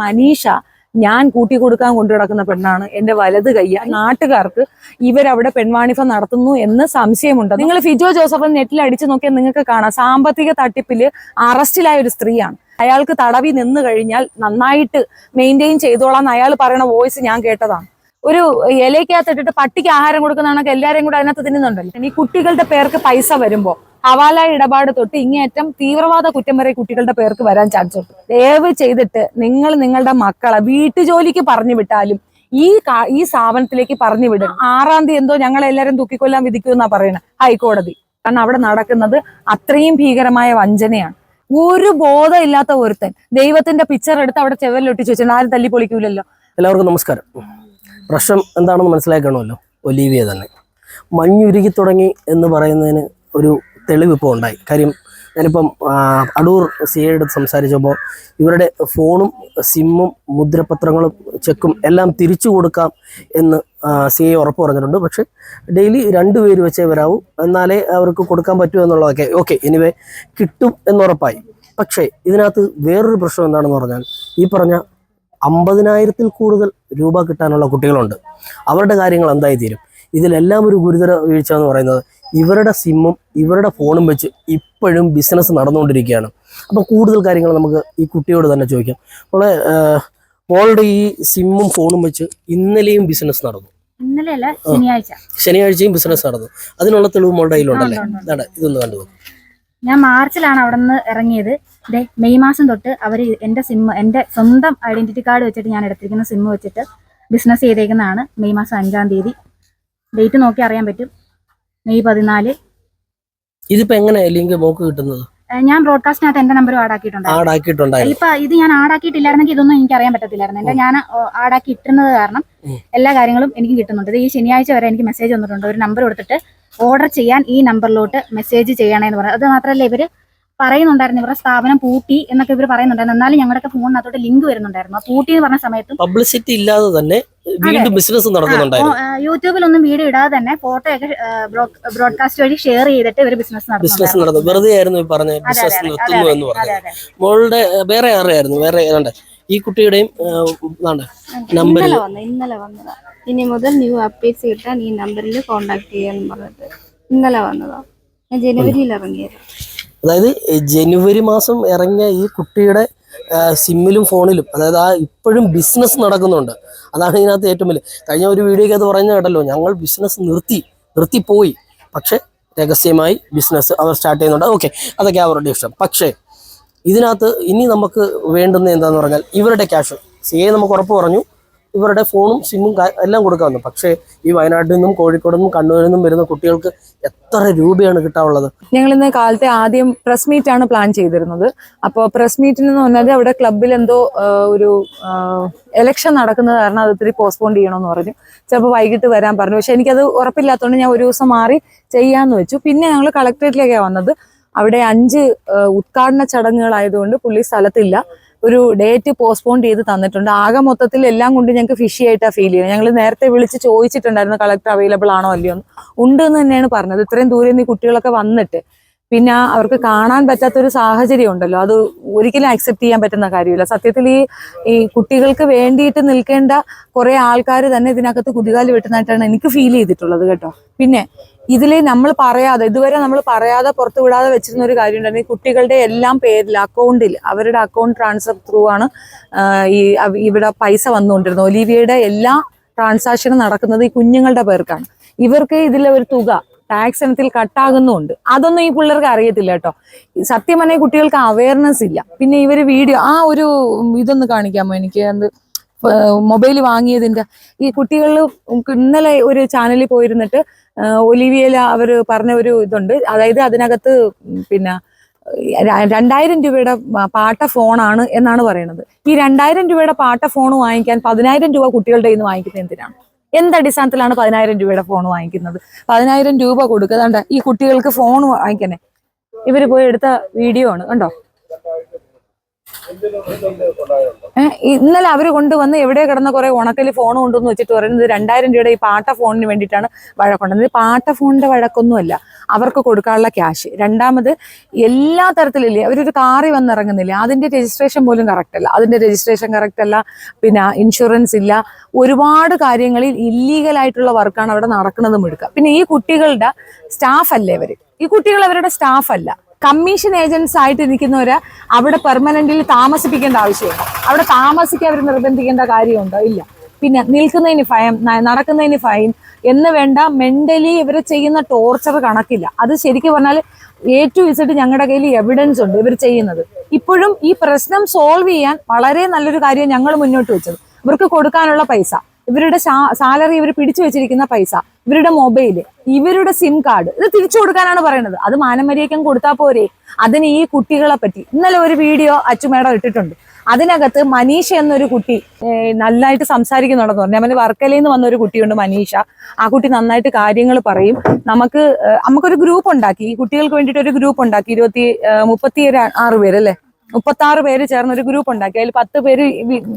മനീഷ ഞാൻ കൂട്ടി കൊടുക്കാൻ കൊണ്ടു കിടക്കുന്ന പെണ്ണാണ് എന്റെ വലത് കയ്യ നാട്ടുകാർക്ക് ഇവരവിടെ പെൺവാണിഫ നടത്തുന്നു എന്ന് സംശയമുണ്ട്. നിങ്ങൾ ഫിജോ ജോസഫ് നെറ്റിൽ അടിച്ചു നോക്കിയാൽ നിങ്ങൾക്ക് കാണാം. സാമ്പത്തിക തട്ടിപ്പിൽ അറസ്റ്റിലായ ഒരു സ്ത്രീയാണ്. അയാൾക്ക് തടവി നിന്ന് കഴിഞ്ഞാൽ നന്നായിട്ട് മെയിന്റെയിൻ ചെയ്തോളാം അയാൾ പറയുന്ന വോയിസ് ഞാൻ കേട്ടതാണ്. ഒരു ഇലയ്ക്കകത്തിട്ടിട്ട് പട്ടിക്ക് ആഹാരം കൊടുക്കുന്നതാണെങ്കിൽ എല്ലാവരെയും കൂടെ അതിനകത്ത് തിന്നുന്നുണ്ടല്ലോ. ഈ കുട്ടികളുടെ പേർക്ക് പൈസ വരുമ്പോ ഹവാല ഇടപാട് തൊട്ട് ഇങ്ങേറ്റം തീവ്രവാദ കുറ്റം വരെ കുട്ടികളുടെ പേർക്ക് വരാൻ ചാൻസ് ഉണ്ട്. ദയവ് ചെയ്തിട്ട് നിങ്ങൾ നിങ്ങളുടെ മക്കളെ വീട്ടുജോലിക്ക് പറഞ്ഞു വിട്ടാലും ഈ ഈ സ്ഥാപനത്തിലേക്ക് പറഞ്ഞു വിടും ആറാം തീയതി എന്തോ ഞങ്ങൾ എല്ലാവരും തൂക്കിക്കൊല്ലാൻ വിധിക്കുമെന്നാ പറയുന്നത് ഹൈക്കോടതി. കാരണം അവിടെ നടക്കുന്നത് അത്രയും ഭീകരമായ വഞ്ചനയാണ്. ഒരു ബോധമില്ലാത്ത ഒരുത്തൻ ദൈവത്തിന്റെ പിക്ചർ എടുത്ത് അവിടെ ചെവലിലൊട്ടിച്ച് വെച്ചാൽ ആരും തല്ലി പൊളിക്കൂലല്ലോ എല്ലാവർക്കും നമസ്കാരം. പ്രശ്നം എന്താണെന്ന് മനസ്സിലാക്കണമല്ലോ ഒലീവിയ തന്നെ. മഞ്ഞുരുകി തുടങ്ങി എന്ന് പറയുന്നതിന് ഒരു തെളിവ് ഇപ്പോൾ ഉണ്ടായി. കാര്യം ഞാനിപ്പം അടൂർ സി ഐ അടുത്ത് സംസാരിച്ചപ്പോൾ ഇവരുടെ ഫോണും സിമ്മും മുദ്രപത്രങ്ങളും ചെക്കും എല്ലാം തിരിച്ചു കൊടുക്കാം എന്ന് സി ഐ ഉറപ്പ് പറഞ്ഞിട്ടുണ്ട്. പക്ഷേ ഡെയിലി രണ്ട് പേര് വെച്ചേ വരാവൂ. എന്നാലേ അവർക്ക് കൊടുക്കാൻ പറ്റൂ എന്നുള്ളതൊക്കെ. ഓക്കെ എനിവേ കിട്ടും എന്നുറപ്പായി പക്ഷേ ഇതിനകത്ത് വേറൊരു പ്രശ്നം എന്താണെന്ന് പറഞ്ഞാൽ ഈ പറഞ്ഞ അമ്പതിനായിരത്തിൽ കൂടുതൽ രൂപ കിട്ടാനുള്ള കുട്ടികളുണ്ട്. അവരുടെ കാര്യങ്ങൾ എന്തായി തീരും ഇതിലെല്ലാം ഒരു ഗുരുതര വീഴ്ച എന്ന് പറയുന്നത് ഇവരുടെ സിമ്മും ഇവരുടെ ഫോണും വെച്ച് ഇപ്പോഴും ബിസിനസ് നടന്നുകൊണ്ടിരിക്കുകയാണ്. അപ്പോൾ കൂടുതൽ കാര്യങ്ങൾ നമുക്ക് ഈ കുട്ടിയോട് തന്നെ ചോദിക്കാം. മോളെ മോളുടെ ഈ സിമ്മും ഫോണും വെച്ച് ഇന്നലെയും ബിസിനസ് നടന്നു. ശനിയാഴ്ചയും ബിസിനസ് നടന്നു. അതിനുള്ള തെളിവ് മോളുടെ കയ്യിലുണ്ടല്ലേ? ഇതൊന്ന് കണ്ടു ഞാൻ മാർച്ചിലാണ് അവിടെ നിന്ന് ഇറങ്ങിയത് മെയ് മാസം തൊട്ട് അവർ എന്റെ സിം എന്റെ സ്വന്തം ഐഡന്റിറ്റി കാർഡ് വെച്ചിട്ട് ഞാൻ എടുത്തിരിക്കുന്ന സിം വെച്ചിട്ട് ബിസിനസ് ചെയ്തേക്കുന്നതാണ് മെയ് മാസം അഞ്ചാം തീയതി. ഡേറ്റ് നോക്കി അറിയാൻ പറ്റും. മെയ് പതിനാല്. ഇതിപ്പോ എങ്ങനെ ലിങ്ക് മോക്ക് കിട്ടുന്നത്? ഞാൻ ബ്രോഡ്കാസ്റ്റിനകത്ത് എന്റെ നമ്പർ ആഡ് ആക്കിയിട്ടുണ്ട് ഇപ്പൊ ഇത് ഞാൻ ആഡ് ആടാക്കിയിട്ടില്ലായിരുന്നെങ്കിൽ ഇതൊന്നും എനിക്ക് അറിയാൻ പറ്റത്തില്ലായിരുന്നു എന്റെ ഞാൻ ആടാക്കി ഇട്ടുന്നത് കാരണം എല്ലാ കാര്യങ്ങളും എനിക്ക് കിട്ടുന്നുണ്ട്. ഇത് ഈ ശനിയാഴ്ച വരെ എനിക്ക് മെസ്സേജ് വന്നിട്ടുണ്ട്. ഒരു നമ്പർ കൊടുത്തിട്ട് ഓർഡർ ചെയ്യാൻ ഈ നമ്പറിലോട്ട് മെസ്സേജ് ചെയ്യണമെന്ന് പറഞ്ഞു. അത് മാത്രമല്ല ഇവർ പറയുന്നുണ്ടായിരുന്നു ഇവരുടെ സ്ഥാപനം പൂട്ടി എന്നൊക്കെ ഇവർ പറയുന്നുണ്ടായിരുന്നു. എന്നാലും ഞങ്ങളുടെ ഫോണിനകത്തോട്ട് ലിങ്ക് വരുന്നുണ്ടായിരുന്നു. പൂട്ടി എന്ന് പറഞ്ഞ സമയത്തും പബ്ലിസിറ്റി ഇല്ലാതെ തന്നെ വീണ്ടും ബിസിനസ് നടക്കുന്നുണ്ടായിരുന്നു യൂട്യൂബിൽ ഒന്നും വീഡിയോ ഇടാതെ തന്നെ ഫോട്ടോ ഒക്കെ ബ്രോഡ്കാസ്റ്റ് വഴി ഷെയർ ചെയ്തിട്ട് ഇവർ ബിസിനസ് ബിസിനസ് നടന്നു വെറുതെ ആയിരുന്നു പറഞ്ഞ ബിസിനസ് നിർത്തുന്നു എന്ന് പറഞ്ഞു. മോളുടെ വേറെ ആരെയായിരുന്നു വേറെ ഏതാണ്ട്? ഈ കുട്ടിയുടെയും നമ്പറിൽ നമ്പർ ഇന്നലെ വന്നു ഇന്നലെ വന്നതാ. ഇനി മുതൽ ന്യൂ അപ്ഡേറ്റ്സ് കിട്ടാൻ ഈ നമ്പറിൽ കോണ്ടാക്ട് ചെയ്യാന്ന് പറഞ്ഞിട്ട് ഇന്നലെ വന്നതാ. ഞാൻ ജനുവരിയിൽ ഇറങ്ങിയത്. അതായത് ജനുവരി മാസം ഇറങ്ങിയ ഈ കുട്ടിയുടെ സിമ്മിലും ഫോണിലും അതായത് ആ ഇപ്പോഴും ബിസിനസ് നടക്കുന്നുണ്ട്. അതാണ് ഇതിനകത്ത് ഏറ്റവും വലിയ കഴിഞ്ഞ ഒരു വീഡിയോയ്ക്ക് അത് പറഞ്ഞു കേട്ടല്ലോ ഞങ്ങൾ ബിസിനസ് നിർത്തി നിർത്തിപ്പോയി പക്ഷേ രഹസ്യമായി ബിസിനസ് അവർ സ്റ്റാർട്ട് ചെയ്യുന്നുണ്ട്. ഓക്കെ അതൊക്കെ അവരുടെ ഇഷ്ടം. പക്ഷേ ഇതിനകത്ത് ഇനി നമുക്ക് വേണ്ടുന്ന എന്താന്ന് പറഞ്ഞാൽ ഇവരുടെ ക്യാഷ് സി എ നമുക്ക് ഉറപ്പ് പറഞ്ഞു ഇവരുടെ ഫോണും സിമ്മും എല്ലാം കൊടുക്കാമെന്ന് പക്ഷേ ഈ വയനാട്ടിൽ നിന്നും കോഴിക്കോട് നിന്നും കണ്ണൂരിൽ നിന്നും വരുന്ന കുട്ടികൾക്ക് എത്ര രൂപയാണ് കിട്ടാനുള്ളത്? ഞങ്ങൾ ഇന്ന് കാലത്തെ ആദ്യം പ്രസ് മീറ്റ് ആണ് പ്ലാൻ ചെയ്തിരുന്നത്. അപ്പോൾ പ്രസ് മീറ്റിന് എന്ന് പറഞ്ഞാൽ അവിടെ ക്ലബിൽ എന്തോ ഒരു എലക്ഷൻ നടക്കുന്നത് കാരണം അത് ഇത്തിരി പോസ്റ്റ്പോൺ ചെയ്യണമെന്ന് പറഞ്ഞു. ചിലപ്പോൾ വൈകിട്ട് വരാൻ പറഞ്ഞു. പക്ഷെ എനിക്കത് ഉറപ്പില്ലാത്തതുകൊണ്ട് ഞാൻ ഒരു ദിവസം മാറി ചെയ്യാന്ന് വെച്ചു. പിന്നെ ഞങ്ങൾ കളക്ടറേറ്റിലേക്കാണ് വന്നത്. അവിടെ അഞ്ച് ഉദ്ഘാടന ചടങ്ങുകളായതുകൊണ്ട് പുള്ളി സ്ഥലത്തില്ല. ഒരു ഡേറ്റ് പോസ്റ്റ്പോൺ ചെയ്ത് തന്നിട്ടുണ്ട്. ആകെ മൊത്തത്തിൽ എല്ലാം കൊണ്ട് ഞങ്ങൾക്ക് ഫിഷി ആയിട്ടാണ് ഫീൽ ചെയ്യുന്നത്. ഞങ്ങൾ നേരത്തെ വിളിച്ച് ചോദിച്ചിട്ടുണ്ടായിരുന്നു കളക്ടർ അവൈലബിൾ ആണോ അല്ലയോ എന്ന് ഉണ്ട് എന്ന് തന്നെയാണ് പറഞ്ഞത്. ഇത്രയും ദൂരെ നിന്ന് കുട്ടികളൊക്കെ വന്നിട്ട് പിന്നെ അവർക്ക് കാണാൻ പറ്റാത്തൊരു സാഹചര്യം ഉണ്ടല്ലോ. അത് ഒരിക്കലും അക്സെപ്റ്റ് ചെയ്യാൻ പറ്റുന്ന കാര്യമില്ല. സത്യത്തിൽ ഈ ഈ കുട്ടികൾക്ക് വേണ്ടിയിട്ട് നിൽക്കേണ്ട കുറെ ആൾക്കാർ തന്നെ ഇതിനകത്ത് കുതികാൽ വെട്ടുന്നതായിട്ടാണ് എനിക്ക് ഫീൽ ചെയ്തിട്ടുള്ളത് കേട്ടോ. പിന്നെ ഇതിൽ നമ്മൾ പറയാതെ ഇതുവരെ നമ്മൾ പറയാതെ പുറത്തു വിടാതെ വെച്ചിരുന്ന ഒരു കാര്യം ഉണ്ടായിരുന്നു. കുട്ടികളുടെ എല്ലാം പേരിൽ അക്കൗണ്ടിൽ അവരുടെ അക്കൗണ്ട് ട്രാൻസ്ഫർ ത്രൂ ആണ് ഈ ഇവിടെ പൈസ വന്നുകൊണ്ടിരുന്നത്. ഒലീവിയയുടെ എല്ലാ ട്രാൻസാക്ഷനും നടക്കുന്നത് ഈ കുഞ്ഞുങ്ങളുടെ പേർക്കാണ്. ഇവർക്ക് ഇതിലെ ഒരു തുക ടാക്സ് ഇനത്തിൽ കട്ടാകുന്നുണ്ട് അതൊന്നും ഈ പിള്ളേർക്ക് അറിയത്തില്ല കേട്ടോ. സത്യം പറഞ്ഞാൽ കുട്ടികൾക്ക് അവയർനെസ് ഇല്ല. പിന്നെ ഇവർ വീഡിയോ ആ ഒരു ഇതൊന്ന് കാണിക്കാമോ എനിക്ക്? എന്ത് മൊബൈൽ വാങ്ങിയതിന്റെ. ഈ കുട്ടികളിൽ ഇന്നലെ ഒരു ചാനലിൽ പോയിരുന്നിട്ട് ഒലിവിയയിൽ അവർ പറഞ്ഞ ഒരു ഇതുണ്ട്. അതായത് അതിനകത്ത് പിന്നെ രണ്ടായിരം രൂപയുടെ പാട്ട ഫോണാണ് എന്നാണ് പറയുന്നത് ഈ രണ്ടായിരം രൂപയുടെ പാട്ട ഫോൺ വാങ്ങിക്കാൻ പതിനായിരം രൂപ കുട്ടികളുടെ കയ്യിൽ നിന്ന് വാങ്ങിക്കുന്നത് എന്തിനാണ്? എന്ത് അടിസ്ഥാനത്തിലാണ് പതിനായിരം രൂപയുടെ ഫോൺ വാങ്ങിക്കുന്നത്? പതിനായിരം രൂപ കൊടുക്കുക. കണ്ട ഈ കുട്ടികൾക്ക് ഫോൺ വാങ്ങിക്കണേ. ഇവർ പോയി എടുത്ത വീഡിയോ ആണ് കണ്ടോ? ഇന്നലെ അവർ കൊണ്ടുവന്ന് എവിടെ കിടന്ന കുറെ ഉണക്കൽ ഫോൺ കൊണ്ടുവന്ന് വെച്ചിട്ട് പറയുന്നത് രണ്ടായിരം രൂപയുടെ ഈ പാട്ട ഫോണിന് വേണ്ടിയിട്ടാണ് വഴക്കുണ്ടെന്നത് പാട്ട ഫോണിന്റെ വഴക്കൊന്നുമല്ല. അവർക്ക് കൊടുക്കാനുള്ള ക്യാഷ്. രണ്ടാമത് എല്ലാ തരത്തിലില്ലേ അവരൊരു കാറി വന്നിറങ്ങുന്നില്ല അതിന്റെ രജിസ്ട്രേഷൻ പോലും കറക്റ്റ് അല്ല. അതിന്റെ രജിസ്ട്രേഷൻ കറക്റ്റ് അല്ല പിന്നെ ഇൻഷുറൻസ് ഇല്ല. ഒരുപാട് കാര്യങ്ങളിൽ ഇല്ലീഗൽ ആയിട്ടുള്ള വർക്കാണ് അവിടെ നടക്കുന്നതും എടുക്കുക. പിന്നെ ഈ കുട്ടികളുടെ സ്റ്റാഫ് അല്ലേ ഇവർ? ഈ കുട്ടികൾ അവരുടെ സ്റ്റാഫ് അല്ല. കമ്മീഷൻ ഏജൻസ് ആയിട്ട് നിൽക്കുന്നവരെ അവിടെ പെർമനന്റിൽ താമസിപ്പിക്കേണ്ട ആവശ്യമുണ്ടോ അവിടെ താമസിക്കാൻ അവർ നിർബന്ധിക്കേണ്ട കാര്യമുണ്ടോ? ഇല്ല. പിന്നെ നിൽക്കുന്നതിന് ന- നടക്കുന്നതിന് ഫൈൻ എന്ന് വേണ്ട മെന്റലി ഇവർ ചെയ്യുന്ന ടോർച്ചർ കണക്കില്ല. അത് ശരിക്കും പറഞ്ഞാൽ എ ടു ഇസഡ് ഞങ്ങളുടെ കയ്യിൽ എവിഡൻസ് ഉണ്ട് ഇവർ ചെയ്യുന്നത്. ഇപ്പോഴും ഈ പ്രശ്നം സോൾവ് ചെയ്യാൻ വളരെ നല്ലൊരു കാര്യം ഞങ്ങൾ മുന്നോട്ട് വെച്ചത്. ഇവർക്ക് കൊടുക്കാനുള്ള പൈസ ഇവരുടെ സാലറി ഇവർ പിടിച്ചു വെച്ചിരിക്കുന്ന പൈസ ഇവരുടെ മൊബൈൽ ഇവരുടെ സിം കാർഡ് ഇത് തിരിച്ചു കൊടുക്കാനാണ് പറയുന്നത്. അത് മാനമര്യാദയ്ക്കും കൊടുത്താൽ പോരെ. അതിന് ഈ കുട്ടികളെ പറ്റി. ഇന്നലെ ഒരു വീഡിയോ അച്ചുമേടം ഇട്ടിട്ടുണ്ട്. അതിനകത്ത് മനീഷ എന്നൊരു കുട്ടി നന്നായിട്ട് സംസാരിക്കുന്നുണ്ടെന്ന് പറഞ്ഞു. അവന് വർക്കലയിൽ നിന്ന് വന്ന ഒരു കുട്ടിയുണ്ട് മനീഷ. ആ കുട്ടി നന്നായിട്ട് കാര്യങ്ങൾ പറയും. നമുക്ക് നമുക്കൊരു ഗ്രൂപ്പ് ഉണ്ടാക്കി. ഈ കുട്ടികൾക്ക് വേണ്ടിയിട്ട് ഒരു ഗ്രൂപ്പ് ഉണ്ടാക്കി. ഇരുപത്തി മുപ്പത്തി ആറ് പേര് അല്ലേ? മുപ്പത്തി ആറ് പേര് ചേർന്ന് ഒരു ഗ്രൂപ്പ് ഉണ്ടാക്കി. അതിൽ പത്ത് പേര്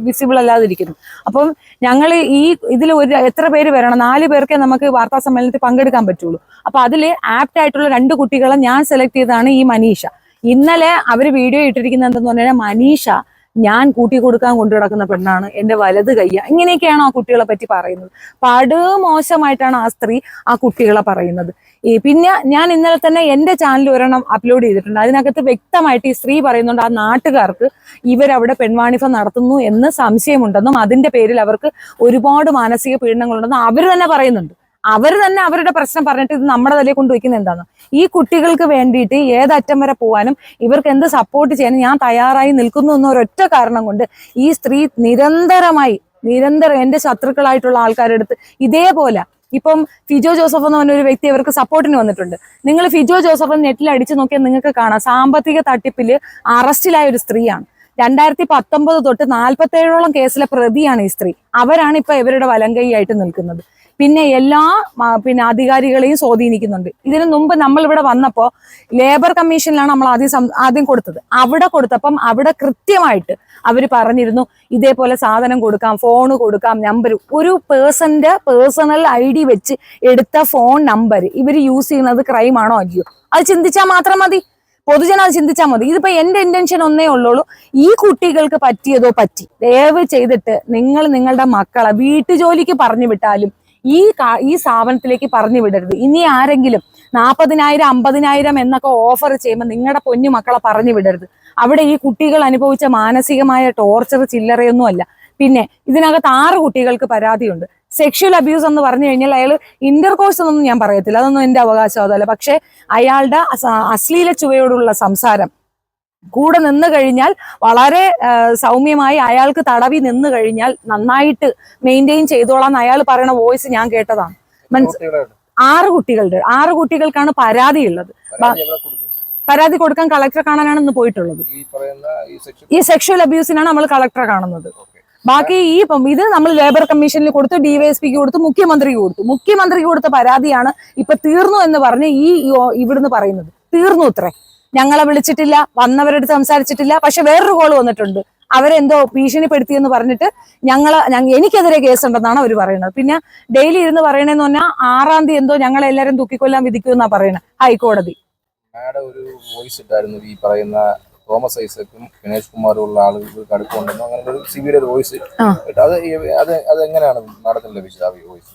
വിസിബിൾ അല്ലാതിരിക്കുന്നു. അപ്പം ഞങ്ങൾ ഈ ഇതിൽ ഒരു എത്ര പേര് വരണം? നാല് പേർക്കേ നമുക്ക് വാർത്താ സമ്മേളനത്തിൽ പങ്കെടുക്കാൻ പറ്റുള്ളൂ. അപ്പൊ അതിൽ ആപ്റ്റ് ആയിട്ടുള്ള രണ്ട് കുട്ടികളെ ഞാൻ സെലക്ട് ചെയ്തതാണ് ഈ മനീഷ. ഇന്നലെ അവർ വീഡിയോ ഇട്ടിരിക്കുന്നത് എന്തെന്ന് പറഞ്ഞാൽ മനീഷ ഞാൻ കൂട്ടി കൊടുക്കാൻ കൊണ്ടു കിടക്കുന്ന പെണ്ണാണ് എന്റെ വലത് കയ്യ ഇങ്ങനെയൊക്കെയാണ് ആ കുട്ടികളെ പറ്റി പറയുന്നത്? പാട് മോശമായിട്ടാണ് ആ സ്ത്രീ ആ കുട്ടികളെ പറയുന്നത്. ഈ പിന്നെ ഞാൻ ഇന്നലെ തന്നെ എന്റെ ചാനൽ ഒരെണ്ണം അപ്ലോഡ് ചെയ്തിട്ടുണ്ട്. അതിനകത്ത് വ്യക്തമായിട്ട് ഈ സ്ത്രീ പറയുന്നുണ്ട് ആ നാട്ടുകാർക്ക് ഇവരവിടെ പെൺവാണിഫം നടത്തുന്നു എന്ന് സംശയമുണ്ടെന്നും അതിന്റെ പേരിൽ അവർക്ക് ഒരുപാട് മാനസിക പീഡനങ്ങളുണ്ടെന്നും അവർ തന്നെ പറയുന്നുണ്ട്. അവർ തന്നെ അവരുടെ പ്രശ്നം പറഞ്ഞിട്ട് ഇത് നമ്മുടെ തലയിൽ കൊണ്ട് എന്താണ്? ഈ കുട്ടികൾക്ക് വേണ്ടിയിട്ട് ഏതറ്റം വരെ പോകാനും ഇവർക്ക് എന്ത് സപ്പോർട്ട് ചെയ്യാനും ഞാൻ തയ്യാറായി നിൽക്കുന്നു എന്നൊരൊറ്റ കാരണം കൊണ്ട് ഈ സ്ത്രീ നിരന്തരമായി നിരന്തരം എന്റെ ശത്രുക്കളായിട്ടുള്ള ആൾക്കാരുടെ അടുത്ത് ഇതേപോലെ ഇപ്പം ഫിജോ ജോസഫ് എന്ന് പറഞ്ഞ ഒരു വ്യക്തി അവർക്ക് സപ്പോർട്ടിന് വന്നിട്ടുണ്ട്. നിങ്ങൾ ഫിജോ ജോസഫ് നെറ്റിൽ അടിച്ചു നോക്കിയാൽ നിങ്ങൾക്ക് കാണാം. സാമ്പത്തിക തട്ടിപ്പിൽ അറസ്റ്റിലായ ഒരു സ്ത്രീയാണ്. രണ്ടായിരത്തി പത്തൊമ്പത് തൊട്ട് നാൽപ്പത്തേഴോളം കേസിലെ പ്രതിയാണ് ഈ സ്ത്രീ. അവരാണ് ഇപ്പൊ ഇവരുടെ വലങ്കൈയായിട്ട് നിൽക്കുന്നത്. പിന്നെ എല്ലാ പിന്നെ അധികാരികളെയും സ്വാധീനിക്കുന്നുണ്ട്. ഇതിനു മുമ്പ് നമ്മൾ ഇവിടെ വന്നപ്പോൾ ലേബർ കമ്മീഷനിലാണ് നമ്മൾ ആദ്യം ആദ്യം കൊടുത്തത്. അവിടെ കൊടുത്തപ്പം അവിടെ കൃത്യമായിട്ട് അവർ പറഞ്ഞിരുന്നു ഇതേപോലെ സാധനം കൊടുക്കാം ഫോൺ കൊടുക്കാം നമ്പർ ഒരു പേഴ്സന്റെ പേഴ്സണൽ ഐ ഡി വെച്ച് എടുത്ത ഫോൺ നമ്പർ ഇവർ യൂസ് ചെയ്യുന്നത് ക്രൈം ആണോ അല്ലയോ? അത് ചിന്തിച്ചാൽ മാത്രം മതി. പൊതുജനം അത് ചിന്തിച്ചാൽ മതി. ഇതിപ്പോ എന്റെ ഇന്റൻഷൻ ഒന്നേ ഉള്ളൂ ഈ കുട്ടികൾക്ക് പറ്റിയതോ പറ്റി. ദയവ് ചെയ്തിട്ട് നിങ്ങൾ നിങ്ങളുടെ മക്കളെ വീട്ടുജോലിക്ക് പറഞ്ഞു വിട്ടാലും ഈ ഈ സ്ഥാപനത്തിലേക്ക് പറഞ്ഞു വിടരുത്. ഇനി ആരെങ്കിലും നാൽപ്പതിനായിരം അമ്പതിനായിരം എന്നൊക്കെ ഓഫർ ചെയ്യുമ്പോൾ നിങ്ങളുടെ പൊന്നു മക്കളെ പറഞ്ഞു വിടരുത്. അവിടെ ഈ കുട്ടികൾ അനുഭവിച്ച മാനസികമായ ടോർച്ചർ ചില്ലറയൊന്നും അല്ല. പിന്നെ ഇതിനകത്ത് ആറ് കുട്ടികൾക്ക് പരാതിയുണ്ട്. സെക്ഷൽ അബ്യൂസ് എന്ന് പറഞ്ഞു കഴിഞ്ഞാൽ അയാൾ ഇന്റർകോഴ്സ് എന്നൊന്നും ഞാൻ പറയത്തില്ല. അതൊന്നും എന്റെ അതല്ല. പക്ഷെ അയാളുടെ അശ്ലീല ചുവയോടുള്ള സംസാരം കൂടെ നിന്ന് കഴിഞ്ഞാൽ വളരെ സൗമ്യമായി അയാൾക്ക് തടവി നിന്ന് കഴിഞ്ഞാൽ നന്നായിട്ട് മെയിന്റെയിൻ ചെയ്തോളാം അയാൾ പറയുന്ന വോയിസ് ഞാൻ കേട്ടതാണ്. മനസ് ആറ് കുട്ടികളുടെ ആറ് കുട്ടികൾക്കാണ് പരാതി ഉള്ളത് പരാതി കൊടുക്കാൻ കളക്ടറെ കാണാനാണ് ഇന്ന് പോയിട്ടുള്ളത്. ഈ സെക്ഷൽ അബ്യൂസിനാണ് നമ്മൾ കളക്ടറെ കാണുന്നത്. ബാക്കി ഈ ഇപ്പം ഇത് നമ്മൾ ലേബർ കമ്മീഷനിൽ കൊടുത്തു ഡിവൈഎസ്പിക്ക് കൊടുത്തു മുഖ്യമന്ത്രിക്ക് കൊടുത്തു. മുഖ്യമന്ത്രിക്ക് കൊടുത്ത പരാതിയാണ് ഇപ്പൊ തീർന്നു എന്ന് പറഞ്ഞ് ഈ ഈ- ഇവിടുന്ന് പറയുന്നത്. തീർന്നു ഇത്രേ. ഞങ്ങളെ വിളിച്ചിട്ടില്ല വന്നവരടുത്ത് സംസാരിച്ചിട്ടില്ല പക്ഷെ വേറൊരു കോൾ വന്നിട്ടുണ്ട്. അവരെന്തോ ഭീഷണിപ്പെടുത്തി എന്ന് പറഞ്ഞിട്ട് ഞങ്ങൾ ഞങ്ങ- എനിക്കെതിരെ കേസുണ്ടെന്നാണ് അവർ പറയുന്നത്. പിന്നെ ഡെയിലി ഇരുന്ന് പറയണേന്ന് പറഞ്ഞാൽ ആറാം തീയതി എന്തോ ഞങ്ങളെ എല്ലാവരും തൂക്കിക്കൊല്ലാൻ വിധിക്കുമെന്നാ പറയുന്നത് ഹൈക്കോടതി. മാഡം ഒരു വോയിസ് ഇട്ടായിരുന്നു ഈ പറയുന്ന തോമസ് ഐസക്കും ഗണേഷ് കുമാറും ഉള്ള ആളുകൾക്ക് അടുപ്പമുണ്ടെന്നോ അങ്ങനെ ഒരു സിബിയുടെ ഒരു വോയിസ് അത് അത് അത് എങ്ങനെയാണ് മാഡത്തിന് ലഭിച്ചത് ആ വോയിസ്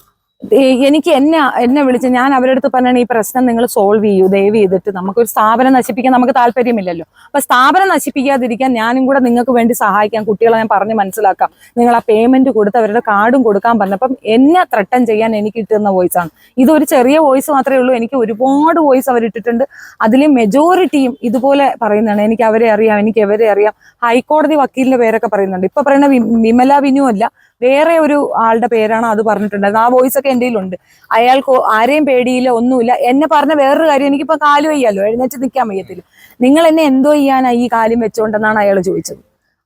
എനിക്ക് എന്നെ എന്നെ വിളിച്ച് ഞാൻ അവരുടെ അടുത്ത് പറഞ്ഞാണ് ഈ പ്രശ്നം നിങ്ങൾ സോൾവ് ചെയ്യൂ ദയവ് ചെയ്തിട്ട് നമുക്കൊരു സ്ഥാപനം നശിപ്പിക്കാൻ നമുക്ക് താല്പര്യമില്ലല്ലോ. അപ്പൊ സ്ഥാപനം നശിപ്പിക്കാതിരിക്കാൻ ഞാനും കൂടെ നിങ്ങൾക്ക് വേണ്ടി സഹായിക്കാം കുട്ടികളെ ഞാൻ പറഞ്ഞ് മനസ്സിലാക്കാം. നിങ്ങൾ ആ പേയ്മെന്റ് കൊടുത്ത് അവരുടെ കാർഡും കൊടുക്കാൻ പറഞ്ഞപ്പം എന്നെ ത്രട്ടൻ ചെയ്യാൻ എനിക്ക് കിട്ടുന്ന വോയിസ് ആണ്. ഇതൊരു ചെറിയ വോയിസ് മാത്രമേ ഉള്ളൂ എനിക്ക് ഒരുപാട് വോയിസ് അവരിട്ടിട്ടുണ്ട് അതിൽ മെജോറിറ്റിയും ഇതുപോലെ പറയുന്നതാണ്. എനിക്ക് അവരെ അറിയാം എനിക്ക് എവരെ അറിയാം. ഹൈക്കോടതി വക്കീലിന്റെ പേരൊക്കെ പറയുന്നുണ്ട്. ഇപ്പൊ പറയുന്ന വിമല വിനു അല്ല വേറെ ഒരു ആളുടെ പേരാണ് അത് പറഞ്ഞിട്ടുണ്ടായിരുന്നത്. ആ വോയിസ് ഒക്കെ ഉണ്ട് അയാൾക്ക് ആരെയും പേടിയില്ല ഒന്നുമില്ല. എന്നെ പറഞ്ഞ വേറൊരു കാര്യം എനിക്കിപ്പോ കാലു വയ്യാലോ? എഴുന്നേറ്റ് നിൽക്കാൻ വയ്യത്തില്ല. നിങ്ങൾ എന്നെ എന്തോ ചെയ്യാനാ ഈ കാലും വെച്ചോണ്ടെന്നാണ് അയാൾ ചോദിച്ചത്.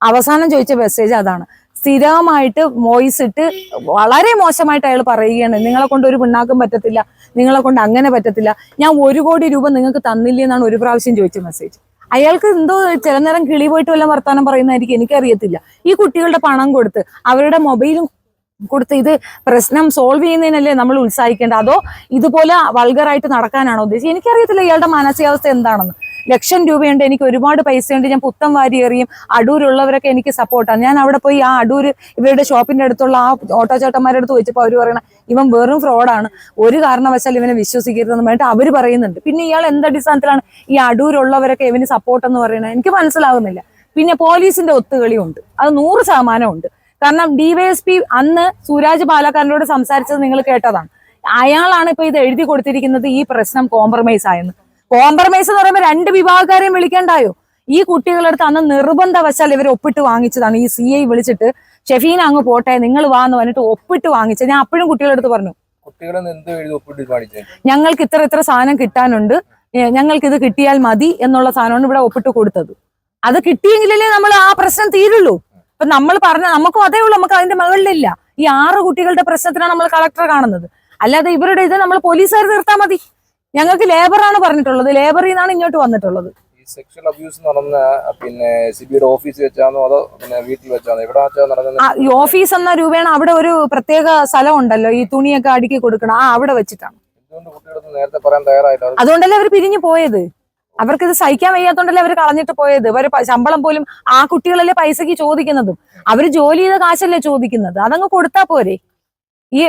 അവസാനം ചോദിച്ച മെസ്സേജ് അതാണ്. സ്ഥിരമായിട്ട് വോയിസ് ഇട്ട് വളരെ മോശമായിട്ട് അയാൾ പറയുകയാണ്. നിങ്ങളെ കൊണ്ട് ഒരു പിണ്ണാക്കും പറ്റത്തില്ല. നിങ്ങളെ കൊണ്ട് അങ്ങനെ പറ്റത്തില്ല. ഞാൻ ഒരു കോടി രൂപ നിങ്ങൾക്ക് തന്നില്ല എന്നാണ് ഒരു പ്രാവശ്യം ചോദിച്ച മെസ്സേജ് അയാൾക്ക് എന്തോ ചില നേരം കിളി പോയിട്ട് വല്ല വർത്താനം പറയുന്നതായിരിക്കും എനിക്കറിയത്തില്ല. ഈ കുട്ടികളുടെ പണം കൊടുത്ത് അവരുടെ മൊബൈലും കൊടുത്ത് ഇത് പ്രശ്നം സോൾവ് ചെയ്യുന്നതിനല്ലേ നമ്മൾ ഉത്സാഹിക്കേണ്ടത്? അതോ ഇതുപോലെ വൾഗറായിട്ട് നടക്കാനാണോ ഉദ്ദേശിച്ചത്? എനിക്കറിയത്തില്ല ഇയാളുടെ മാനസികാവസ്ഥ എന്താണെന്ന്. ലക്ഷം രൂപയുണ്ട് എനിക്ക് ഒരുപാട് പൈസയുണ്ട് ഞാൻ പുത്തം വാരി എറിയും അടൂരുള്ളവരൊക്കെ എനിക്ക് സപ്പോർട്ടാണ് ഞാൻ അവിടെ പോയി ആ അടൂർ ഇവരുടെ ഷോപ്പിന്റെ അടുത്തുള്ള ആ ഓട്ടോ ചേട്ടന്മാരുടെ അടുത്ത് ചോദിച്ചപ്പോൾ അവർ പറയണ ഇവൻ വെറും ഫ്രോഡാണ് ഒരു കാരണവശാൽ ഇവനെ വിശ്വസിക്കരുതെന്ന് പറഞ്ഞിട്ട് അവർ പറയുന്നുണ്ട്. പിന്നെ ഇയാൾ എന്തടിസ്ഥാനത്തിലാണ് ഈ അടൂരുള്ളവരൊക്കെ ഇവന് സപ്പോർട്ടെന്ന് പറയുന്നത്? എനിക്ക് മനസ്സിലാകുന്നില്ല പിന്നെ പോലീസിന്റെ ഒത്തുകളിയുണ്ട്. അത് നൂറ് ശതമാനം ഉണ്ട് കാരണം ഡിവൈഎസ്പി അന്ന് സുരാജ് പാലക്കാരനോട് സംസാരിച്ചത് നിങ്ങൾ കേട്ടതാണ്. അയാളാണ് ഇപ്പൊ ഇത് എഴുതി കൊടുത്തിരിക്കുന്നത് ഈ പ്രശ്നം കോംപ്രമൈസ് ആയെന്ന്. കോംപ്രമൈസ് എന്ന് പറയുമ്പോൾ രണ്ട് വിഭാഗക്കാരെയും വിളിക്കണ്ടായോ? ഈ കുട്ടികളുടെ അടുത്ത് അന്ന് നിർബന്ധവശാൽ ഇവർ ഒപ്പിട്ട് വാങ്ങിച്ചതാണ്. ഈ സി ഐ വിളിച്ചിട്ട് ഷെഫീൻ അങ്ങ് പോട്ടെ നിങ്ങൾ വാ എന്ന് പറഞ്ഞിട്ട് ഒപ്പിട്ട് വാങ്ങിച്ച ഞാൻ അപ്പോഴും കുട്ടികളുടെ അടുത്ത് പറഞ്ഞു. ഞങ്ങൾക്ക് ഇത്ര ഇത്ര സാധനം കിട്ടാനുണ്ട്. ഞങ്ങൾക്ക് ഇത് കിട്ടിയാൽ മതി എന്നുള്ള സാധനമാണ് ഇവിടെ ഒപ്പിട്ട് കൊടുത്തത്. അത് കിട്ടിയെങ്കിലല്ലേ നമ്മൾ ആ പ്രശ്നം തീരുള്ളൂ. അപ്പൊ നമ്മൾ പറഞ്ഞ നമുക്കും അതേ ഉള്ളൂ നമുക്ക് അതിന്റെ മുകളിലില്ല. ഈ ആറ് കുട്ടികളുടെ പ്രശ്നത്തിനാണ് നമ്മൾ കളക്ടർ കാണുന്നത്. അല്ലാതെ ഇവരുടെ ഇത് നമ്മൾ പോലീസുകാർ തീർത്താൽ മതി. ഞങ്ങൾക്ക് ലേബറാണ് പറഞ്ഞിട്ടുള്ളത്. ലേബറിൽ നിന്നാണ് ഇങ്ങോട്ട് വന്നിട്ടുള്ളത്. സെക്ഷൽ അബ്യൂസ് നടന്ന പിന്നെ സിബിയുടെ വെച്ചാണോ അതോ പിന്നെ വീട്ടിൽ വെച്ചാണോ എവിടെ വെച്ചാ ഈ ഓഫീസ് എന്ന രൂപേണ അവിടെ ഒരു പ്രത്യേക സ്ഥലം ഉണ്ടല്ലോ. ഈ തുണിയൊക്കെ അടുക്കി കൊടുക്കണം. ആ അവിടെ വെച്ചിട്ടാണ്. എന്തുകൊണ്ട് കുട്ടികളൊന്നും നേരത്തെ പറയാൻ തയ്യാറായില്ല? അതുകൊണ്ടല്ലേ അവർ പിരിഞ്ഞു പോയത്? അവർക്ക് ഇത് സഹിക്കാൻ വയ്യാത്തോണ്ടല്ലേ അവർ കളഞ്ഞിട്ട് പോയത്? അവർ ശമ്പളം പോലും ആ കുട്ടികളല്ലേ പൈസക്ക് ചോദിക്കുന്നതും. അവർ ജോലി ചെയ്ത കാശല്ലേ ചോദിക്കുന്നത്? അതങ്ങ് കൊടുത്താ പോരെ. ഈ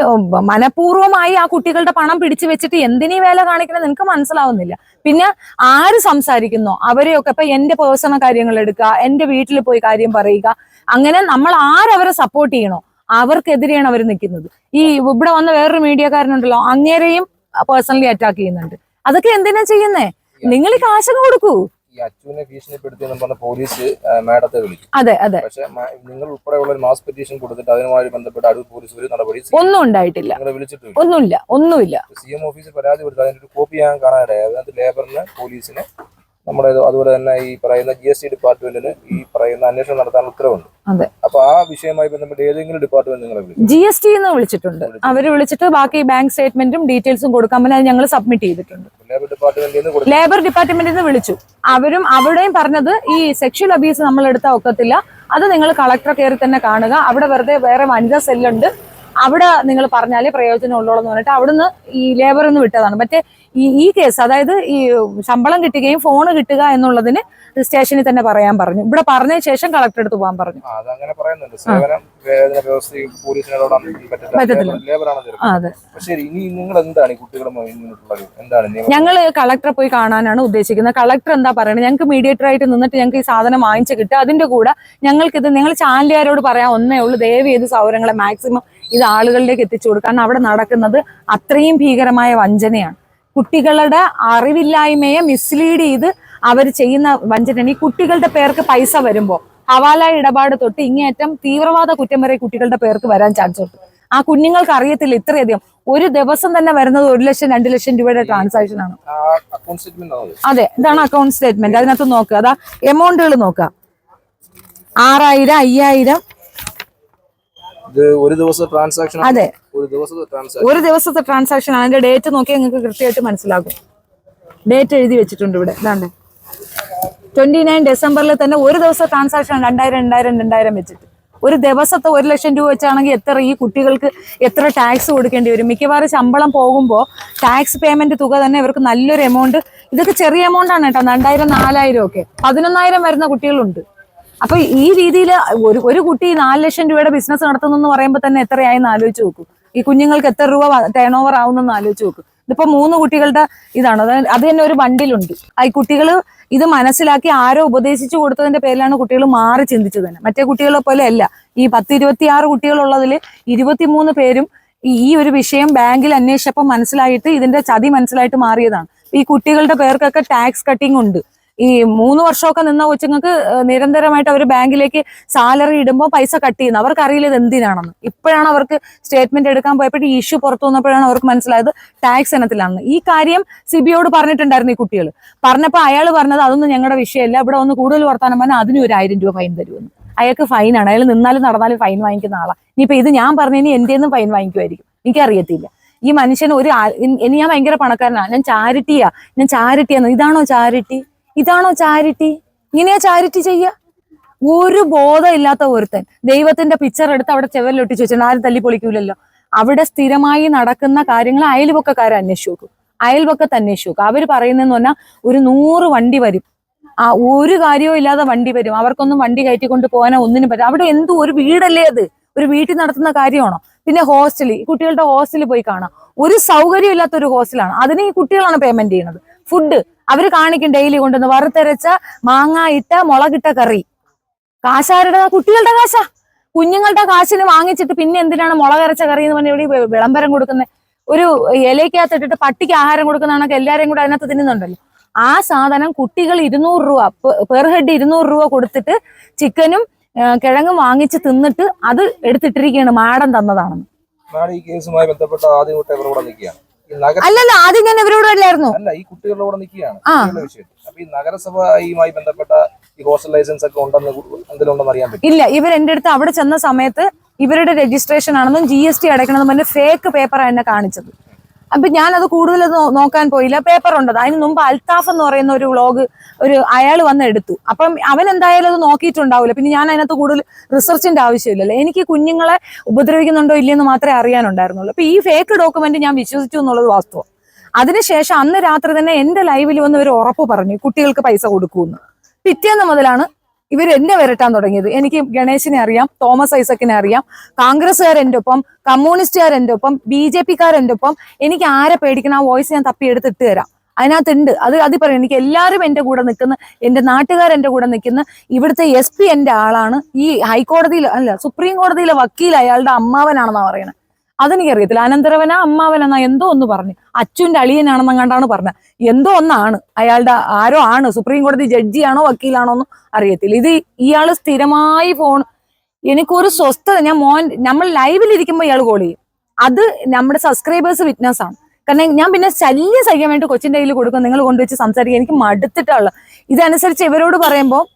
മനഃപൂർവമായി ആ കുട്ടികളുടെ പണം പിടിച്ചു വെച്ചിട്ട് എന്തിനീ വേല കാണിക്കണം നിനക്ക് മനസ്സിലാവുന്നില്ല. പിന്നെ ആര് സംസാരിക്കുന്നോ? അവരെയൊക്കെ ഇപ്പൊ എന്റെ പേഴ്സണൽ കാര്യങ്ങൾ എടുക്കുക എന്റെ വീട്ടിൽ പോയി കാര്യം പറയുക. അങ്ങനെ നമ്മൾ ആരവരെ സപ്പോർട്ട് ചെയ്യണോ? അവർക്കെതിരെയാണ് അവർ നിൽക്കുന്നത്. ഈ ഇവിടെ വന്ന വേറൊരു മീഡിയക്കാരനുണ്ടല്ലോ അങ്ങേരെയും പേഴ്സണലി അറ്റാക്ക് ചെയ്യുന്നുണ്ട്. അതൊക്കെ എന്തിനാ ചെയ്യുന്നേ? നിങ്ങൾ ഈ കാശങ്ങ് കൊടുക്കൂ. ഈ അച്ചുവിനെ ഭീഷണിപ്പെടുത്തിയെന്ന് പറഞ്ഞ പോലീസ് മാഡത്തെ വിളിച്ചു അതെ അതെ. പക്ഷെ നിങ്ങൾ ഉൾപ്പെടെയുള്ള ഒരു മാസ് പെറ്റീഷൻ കൊടുത്തിട്ട് അതിനുമായി ബന്ധപ്പെട്ട് അടുത്ത പോലീസ് ഒരു നടപടി ഒന്നും ഉണ്ടായിട്ടില്ല. നിങ്ങളെ വിളിച്ചിട്ടില്ല. ഒന്നുമില്ല ഒന്നുമില്ല. സി എം ഓഫീസിൽ പരാതി കൊടുത്ത് അതിന്റെ ഒരു കോപ്പി ഞാൻ കാണാനിടയായി. അതിനകത്ത് ലേബറിന് പോലീസിന് നമ്മുടെ അതുപോലെ തന്നെ ഈ പറയുന്ന ജി എസ് ടി ഡിപ്പാർട്ട്മെന്റിന് ഈ പറയുന്ന അന്വേഷണം നടത്താൻ ഉത്തരവുണ്ട്. അതെ. അപ്പൊ ആ വിഷയമായി ബന്ധപ്പെട്ട് ഏതെങ്കിലും ഡിപ്പാർട്ട്മെന്റ് നിങ്ങളെ ജി എസ് ടി എന്ന് വിളിച്ചിട്ടുണ്ട്. അവർ വിളിച്ചിട്ട് ബാക്കി ബാങ്ക് സ്റ്റേറ്റ്മെന്റും ഡീറ്റെയിൽസും കൊടുക്കാൻ പറ്റും അത് ഞങ്ങൾ സബ്മിറ്റ് ചെയ്തിട്ടുണ്ട്. ലേബർ ഡിപ്പാർട്ട്മെന്റിൽ ലേബർ ഡിപ്പാർട്ട്മെന്റിൽ നിന്ന് വിളിച്ചു. അവരും അവിടെയും പറഞ്ഞത് ഈ സെക്ഷൽ അബ്യൂസ് നമ്മൾ എടുത്താൽ ഒക്കത്തില്ല. അത് നിങ്ങൾ കളക്ടറെ കയറി തന്നെ കാണുക. അവിടെ വെറുതെ വേറെ വനിതാ സെല്ലുണ്ട് അവിടെ നിങ്ങൾ പറഞ്ഞാലേ പ്രയോജനം ഉള്ളൂ എന്ന് പറഞ്ഞിട്ട് അവിടുന്ന് ഈ ലേബർ ഒന്ന് വിട്ടതാണ്. മറ്റേ ഈ ഈ കേസ് അതായത് ഈ ശമ്പളം കിട്ടുകയും ഫോൺ കിട്ടുക എന്നുള്ളതിന് സ്റ്റേഷനിൽ തന്നെ പറയാൻ പറഞ്ഞു. ഇവിടെ പറഞ്ഞതിന് ശേഷം കളക്ടർ എടുത്ത് പോകാൻ പറഞ്ഞു. ഞങ്ങൾ കളക്ടറെ പോയി കാണാനാണ് ഉദ്ദേശിക്കുന്നത്. കളക്ടർ എന്താ പറയുന്നത് ഞങ്ങൾക്ക് മീഡിയേറ്റർ ആയിട്ട് നിന്നിട്ട് ഞങ്ങൾക്ക് ഈ സാധനം വാങ്ങിച്ചു കിട്ടുക. അതിന്റെ കൂടെ ഞങ്ങൾക്ക് ഇത് നിങ്ങൾ ചാനലുകാരോട് പറയാൻ ഒന്നേ ഉള്ളൂ. ദയവ് ചെയ്ത് സൗകര്യങ്ങളെ മാക്സിമം ഇത് ആളുകളിലേക്ക് എത്തിച്ചു കൊടുക്കുക. കാരണം അവിടെ നടക്കുന്നത് അത്രയും ഭീകരമായ വഞ്ചനയാണ്. കുട്ടികളുടെ അറിവില്ലായ്മയെ മിസ്ലീഡ് ചെയ്ത് അവർ ചെയ്യുന്ന വഞ്ചന ഈ കുട്ടികളുടെ പേർക്ക് പൈസ വരുമ്പോൾ ഹവാല ഇടപാട് തൊട്ട് ഇങ്ങേയറ്റം തീവ്രവാദ കുറ്റം വരെ കുട്ടികളുടെ പേർക്ക് വരാൻ ചാൻസ് ഉണ്ട്. ആ കുഞ്ഞുങ്ങൾക്ക് അറിയത്തില്ല ഇത്രയധികം. ഒരു ദിവസം തന്നെ വരുന്നത് ഒരു ലക്ഷം രണ്ട് ലക്ഷം രൂപയുടെ ട്രാൻസാക്ഷൻ ആണ്. അതെ? ഇതാണ് അക്കൗണ്ട് സ്റ്റേറ്റ്മെന്റ് അതിനകത്ത് നോക്കുക അതാ എമൗണ്ടുകൾ നോക്കുക. ആറായിരം അയ്യായിരം ഇത് ഒരു ദിവസത്തെ ട്രാൻസാക്ഷൻ അതെ. ഒരു ദിവസത്തെ ട്രാൻസാക്ഷൻ ഒരു ദിവസത്തെ ട്രാൻസാക്ഷൻ ആണ്. അതിന്റെ ഡേറ്റ് നോക്കിയാൽ നിങ്ങൾക്ക് കൃത്യമായിട്ട് മനസ്സിലാകും. ഡേറ്റ് എഴുതി വെച്ചിട്ടുണ്ട് ഇവിടെ. ഇതാണ്ട്. ട്വന്റി നയൻ ഡിസംബറിൽ തന്നെ ഒരു ദിവസം ട്രാൻസാക്ഷൻ രണ്ടായിരം രണ്ടായിരം രണ്ടായിരം വെച്ചിട്ട്. ഒരു ദിവസത്തെ ഒരു ലക്ഷം രൂപ വെച്ചാണെങ്കിൽ എത്ര ഈ കുട്ടികൾക്ക് എത്ര ടാക്സ് കൊടുക്കേണ്ടി വരും? മിക്കവാറും ശമ്പളം പോകുമ്പോൾ ടാക്സ് പേയ്മെന്റ് തുക തന്നെ ഇവർക്ക് നല്ലൊരു എമൗണ്ട് ഇതൊക്കെ ചെറിയ എമൗണ്ട് ആണ് കേട്ടോ. രണ്ടായിരം നാലായിരം ഒക്കെ. പതിനൊന്നായിരം വരുന്ന കുട്ടികളുണ്ട്. അപ്പൊ ഈ രീതിയിൽ ഒരു ഒരു കുട്ടി നാല് ലക്ഷം രൂപയുടെ ബിസിനസ് നടത്തുന്നു എന്ന് പറയുമ്പോൾ തന്നെ എത്രയായെന്ന് ആലോചിച്ച് നോക്കൂ. ഈ കുഞ്ഞുങ്ങൾക്ക് എത്ര രൂപ ടേൺ ഓവർ ആവുന്നെന്ന് ആലോചിച്ച് നോക്കൂ. ഇതിപ്പോ മൂന്ന് കുട്ടികളുടെ ഇതാണ്. അത് തന്നെ ഒരു വണ്ടിയിലുണ്ട് ആ കുട്ടികൾ ഇത് മനസ്സിലാക്കി ആരോ ഉപദേശിച്ചു കൊടുത്തതിന്റെ പേരിലാണ് കുട്ടികൾ മാറി ചിന്തിച്ചത് തന്നെ. മറ്റേ കുട്ടികളെ പോലെ അല്ല. ഈ പത്ത് ഇരുപത്തിയാറ് കുട്ടികളുള്ളതിൽ ഇരുപത്തിമൂന്ന് പേരും ഈ ഒരു വിഷയം ബാങ്കിൽ അന്വേഷിച്ചപ്പോൾ മനസ്സിലായിട്ട് ഇതിന്റെ ചതി മനസ്സിലായിട്ട് മാറിയതാണ്. ഈ കുട്ടികളുടെ പേർക്കൊക്കെ ടാക്സ് കട്ടിംഗ് ഉണ്ട്. ഈ മൂന്ന് വർഷമൊക്കെ നിന്ന കൊച്ചുങ്ങൾക്ക് നിരന്തരമായിട്ട് അവർ ബാങ്കിലേക്ക് സാലറി ഇടുമ്പോൾ പൈസ കട്ട് ചെയ്യുന്നത്. അവർക്ക് അറിയില്ല ഇത് എന്തിനാണെന്ന്. ഇപ്പോഴാണ് അവർക്ക് സ്റ്റേറ്റ്മെന്റ് എടുക്കാൻ പോയപ്പോൾ ഈ ഇഷ്യൂ പുറത്തു വന്നപ്പോഴാണ് അവർക്ക് മനസ്സിലായത് ടാക്സ് ഇനത്തിലാണെന്ന്. ഈ കാര്യം സിബിയോട് പറഞ്ഞിട്ടുണ്ടായിരുന്നു ഈ കുട്ടികൾ പറഞ്ഞപ്പോൾ അയാൾ പറഞ്ഞത് അതൊന്നും ഞങ്ങളുടെ വിഷയമല്ല. ഇവിടെ ഒന്ന് കൂടുതൽ വർത്താനം പറഞ്ഞാൽ അതിനും ഒരു ആയിരം രൂപ ഫൈൻ തരുമെന്ന്. അയാൾക്ക് ഫൈനാണ് അയാൾ നിന്നാലും നടന്നാലും ഫൈൻ വാങ്ങിക്കുന്ന ആളാണ് ഇനിയിപ്പോൾ ഇത് ഞാൻ പറഞ്ഞതിന് എന്റെ നിന്നും ഫൈൻ വാങ്ങിക്കുമായിരിക്കും. എനിക്കറിയത്തില്ല. ഈ മനുഷ്യന് ഒരു ഇനി ഞാൻ ഭയങ്കര പണക്കാരനാണ് ഞാൻ ചാരിറ്റിയാ. ഞാൻ ചാരിറ്റിയാണ് ഇതാണോ ചാരിറ്റി? ഇതാണോ ചാരിറ്റി? ഇങ്ങനെയാ ചാരിറ്റി ചെയ്യുക ഒരു ബോധമില്ലാത്ത ഒരുത്തൻ. ദൈവത്തിന്റെ പിക്ചർ എടുത്ത് അവിടെ ചെവലിലൊട്ടിച്ച് വെച്ചാൽ ആരും തല്ലി പൊളിക്കൂലല്ലോ. അവിടെ സ്ഥിരമായി നടക്കുന്ന കാര്യങ്ങൾ അയൽപക്കക്കാരെ അന്വേഷിച്ചു നോക്കും അയൽപക്കത്ത് അന്വേഷിച്ചു നോക്കും അവർ പറയുന്നതെന്ന് പറഞ്ഞാൽ ഒരു നൂറ് വണ്ടി വരും. ആ ഒരു കാര്യവും ഇല്ലാതെ വണ്ടി വരും. അവർക്കൊന്നും വണ്ടി കയറ്റിക്കൊണ്ട് പോകാനോ ഒന്നിനും പറ്റും അവിടെ എന്തോ ഒരു വീടല്ലേ അത്? ഒരു വീട്ടിൽ നടത്തുന്ന കാര്യമാണോ? പിന്നെ ഹോസ്റ്റലിൽ കുട്ടികളുടെ ഹോസ്റ്റലിൽ പോയി കാണാം. ഒരു സൗകര്യം ഇല്ലാത്ത ഒരു ഹോസ്റ്റലാണ് അതിന് ഈ കുട്ടികളാണ് പേയ്മെന്റ് ചെയ്യുന്നത്. ഫുഡ് അവർ കാണിക്കും ഡെയിലി കൊണ്ടുവന്ന് വറുത്തരച്ച മാങ്ങ ഇട്ട മുളകിട്ട കറി. കാശാരുടെ കുട്ടികളുടെ കാശാ. കുഞ്ഞുങ്ങളുടെ കാശിന് വാങ്ങിച്ചിട്ട് പിന്നെ എന്തിനാണ് മുളകരച്ച കറി എന്ന് പറഞ്ഞ ഇവിടെ വിളംബരം കൊടുക്കുന്നത് ഒരു ഇലയ്ക്കകത്ത് ഇട്ടിട്ട് പട്ടിക്ക് ആഹാരം കൊടുക്കുന്നതാണൊക്കെ എല്ലാവരെയും കൂടെ അതിനകത്ത് തിന്നുന്നുണ്ടല്ലോ. ആ സാധനം കുട്ടികൾ ഇരുന്നൂറ് രൂപ പെർ ഹെഡ് ഇരുന്നൂറ് രൂപ കൊടുത്തിട്ട് ചിക്കനും കിഴങ്ങും വാങ്ങിച്ച് തിന്നിട്ട് അത് എടുത്തിട്ടിരിക്കുകയാണ് മാഡം തന്നതാണെന്ന്. ഈ കേസുമായി ബന്ധപ്പെട്ട ആദ്യം തൊട്ട് ഇവരുടെ നിൽക്കുകയാണ്. അല്ലല്ല ആദ്യം ഞാൻ ഇവരോട് അല്ലായിരുന്നു. അല്ല ഈ കുട്ടികളുടെ കൂടെ നിൽക്കുകയാണ്. അപ്പൊ ഈ നഗരസഭയുമായി ബന്ധപ്പെട്ട ഈ ഹോസ്റ്റൽ ലൈസൻസ് ഒക്കെ ഉണ്ടെന്ന് എന്തെങ്കിലും ഉണ്ടെന്ന് അറിയാൻ പറ്റും. ഇല്ല ഇവർ എന്റെ അടുത്ത് അവിടെ ചെന്ന സമയത്ത് ഇവരുടെ രജിസ്ട്രേഷൻ ആണെന്നും ജി എസ് ടി അടയ്ക്കണമെന്നും പറഞ്ഞ് ഫേക്ക് പേപ്പറാണ് എന്നെ കാണിച്ചത്. അപ്പൊ ഞാനത് കൂടുതൽ നോക്കാൻ പോയില്ല. പേപ്പർ ഉണ്ടത്. അതിന് മുമ്പ് അൽത്താഫ് എന്ന് പറയുന്ന ഒരു വ്ളോഗ് ഒരു അയാൾ വന്ന് എടുത്തു. അപ്പം അവൻ എന്തായാലും അത് നോക്കിയിട്ടുണ്ടാവില്ല പിന്നെ ഞാൻ അതിനകത്ത് കൂടുതൽ റിസർച്ചിന്റെ ആവശ്യമില്ലല്ലോ. എനിക്ക് കുഞ്ഞുങ്ങളെ ഉപദ്രവിക്കുന്നുണ്ടോ ഇല്ലയെന്ന് മാത്രമേ അറിയാനുണ്ടായിരുന്നുള്ളൂ. അപ്പൊ ഈ ഫേക്ക് ഡോക്യുമെന്റ് ഞാൻ വിശ്വസിച്ചു എന്നുള്ളത് വാസ്തവം. അതിനുശേഷം അന്ന് രാത്രി തന്നെ എന്റെ ലൈവിൽ വന്ന് ഒരു ഉറപ്പ് പറഞ്ഞു കുട്ടികൾക്ക് പൈസ കൊടുക്കുമെന്ന്. പിറ്റേന്ന് മുതലാണ് ഇവർ എന്നെ വരട്ടാൻ തുടങ്ങിയത്. എനിക്ക് ഗണേശിനെ അറിയാം തോമസ് ഐസക്കിനെ അറിയാം കോൺഗ്രസ്സുകാർ എന്റെ ഒപ്പം കമ്മ്യൂണിസ്റ്റുകാർ എന്റെ ഒപ്പം ബി ജെ പിക്കാർ എന്റെ ഒപ്പം എനിക്ക് ആരെ പേടിക്കണം? ആ വോയിസ് ഞാൻ തപ്പി എടുത്തിട്ട് തരാം. അതിനകത്തുണ്ട്. അത് അത് പറയും എനിക്ക് എല്ലാവരും എന്റെ കൂടെ നിൽക്കുന്ന എന്റെ നാട്ടുകാർ എന്റെ കൂടെ നിൽക്കുന്ന ഇവിടുത്തെ എസ് പി എന്റെ ആളാണ്. ഈ ഹൈക്കോടതിയിൽ അല്ല സുപ്രീം കോടതിയിലെ വക്കീൽ അയാളുടെ അമ്മാവനാണെന്നാണ് പറയുന്നത് അതെനിക്കറിയത്തില്ല. അനന്തരവന അമ്മാവനെന്നാ എന്തോ ഒന്ന് പറഞ്ഞു. അച്ഛന്റെ അളിയനാണെന്നും കണ്ടാണ് പറഞ്ഞത് എന്തോ ഒന്നാണ്. അയാളുടെ ആരോ ആണ്. സുപ്രീം കോടതി ജഡ്ജിയാണോ വക്കീലാണോ ഒന്നും അറിയത്തില്ല. ഇത് ഇയാൾ സ്ഥിരമായി ഫോൺ എനിക്കൊരു സ്വസ്ഥത ഞാൻ മോൻ നമ്മൾ ലൈവിൽ ഇരിക്കുമ്പോൾ ഇയാൾ കോൾ ചെയ്യും. അത് നമ്മുടെ സബ്സ്ക്രൈബേഴ്സ് വിറ്റ്നസ് ആണ്. കാരണം ഞാൻ പിന്നെ ശല്യം സഹിക്കാൻ വേണ്ടി കൊച്ചിന്റെ കയ്യിൽ കൊടുക്കും. നിങ്ങൾ കൊണ്ടുവച്ച് സംസാരിക്കുക എനിക്ക് മടുത്തിട്ടുള്ള ഇതനുസരിച്ച് ഇവരോട് പറയുമ്പോൾ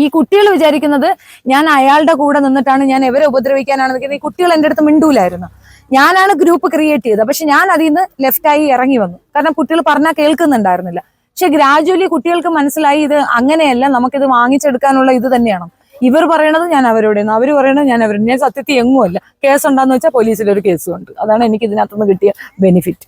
ഈ കുട്ടികൾ വിചാരിക്കുന്നത് ഞാൻ അയാളുടെ കൂടെ നിന്നിട്ടാണ് ഞാൻ എവരെ ഉപദ്രവിക്കാനാണ് ഈ കുട്ടികൾ എന്റെ അടുത്ത് മിണ്ടൂലായിരുന്നു. ഞാനാണ് ഗ്രൂപ്പ് ക്രിയേറ്റ് ചെയ്തത്. പക്ഷെ ഞാൻ അതിൽ നിന്ന് ലെഫ്റ്റായി ഇറങ്ങി വന്നു. കാരണം കുട്ടികൾ പറഞ്ഞാൽ കേൾക്കുന്നുണ്ടായിരുന്നില്ല. പക്ഷെ ഗ്രാജുവലി കുട്ടികൾക്ക് മനസ്സിലായി ഇത് അങ്ങനെയല്ല നമുക്കിത് വാങ്ങിച്ചെടുക്കാനുള്ള ഇത് തന്നെയാണ്. ഇവർ പറയണത് ഞാൻ അവരോട് അവർ പറയണത് ഞാൻ അവരോട് ഞാൻ സത്യത്തിൽ എങ്ങുമല്ല കേസ് ഉണ്ടാന്ന് വെച്ചാൽ പോലീസിൽ ഒരു കേസും ഉണ്ട് അതാണ് എനിക്ക് ഇതിനകത്തുനിന്ന് കിട്ടിയ ബെനിഫിറ്റ്